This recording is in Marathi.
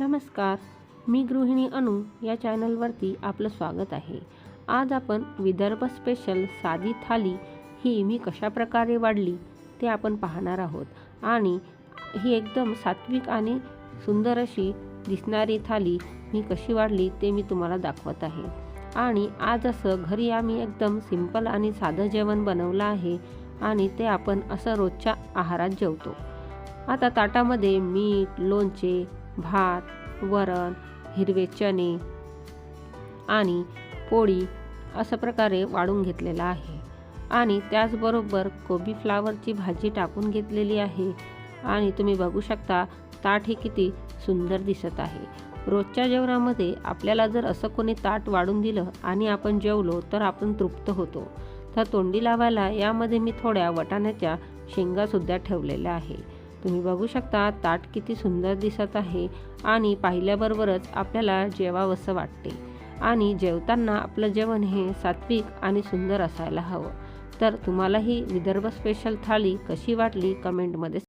नमस्कार मी गृहिणी अनु या चॅनलवरती आपलं स्वागत आहे. आज आपण विदर्भ स्पेशल साधी थाली ही मी कशा प्रकारे वाढली ते आपण पाहणार आहोत. आणि ही एकदम सात्विक आणि सुंदर अशी दिसणारी थाली मी कशी वाढली ते मी तुम्हाला दाखवत आहे. आणि आज असं घरी आम्ही एकदम सिंपल आणि साधं जेवण बनवलं आहे आणि ते आपण असं रोजच्या आहारात जेवतो. आता ताटामध्ये मीठ लोणचे भात वरण हिरवे चणे आणि पोळी अशा प्रकारे वाढून घेतलेला आहे. आणि त्याचबरोबर कोबी फ्लावरची भाजी टाकून घेतलेली आहे. आणि तुम्ही बघू शकता ताट हे किती सुंदर दिसत आहे. रोजच्या जेवणामध्ये आपल्याला जर असं कोणी ताट वाढून दिलं आणि आपण जेवलो तर आपण तृप्त होतो. तर तोंडी लावायला यामध्ये मी थोड्या वटाण्याच्या शेंगासुद्धा ठेवलेल्या आहे. तुम्ही बघू शकता ताट किती सुंदर दिसत आहे आणि पाहिल्याबरोबरच आपल्याला जेवावंसं वाटते. आणि जेवताना आपलं जेवण हे सात्विक आणि सुंदर असायला हवं. तर तुम्हाला ही विदर्भ स्पेशल थाळी कशी वाटली कमेंटमध्ये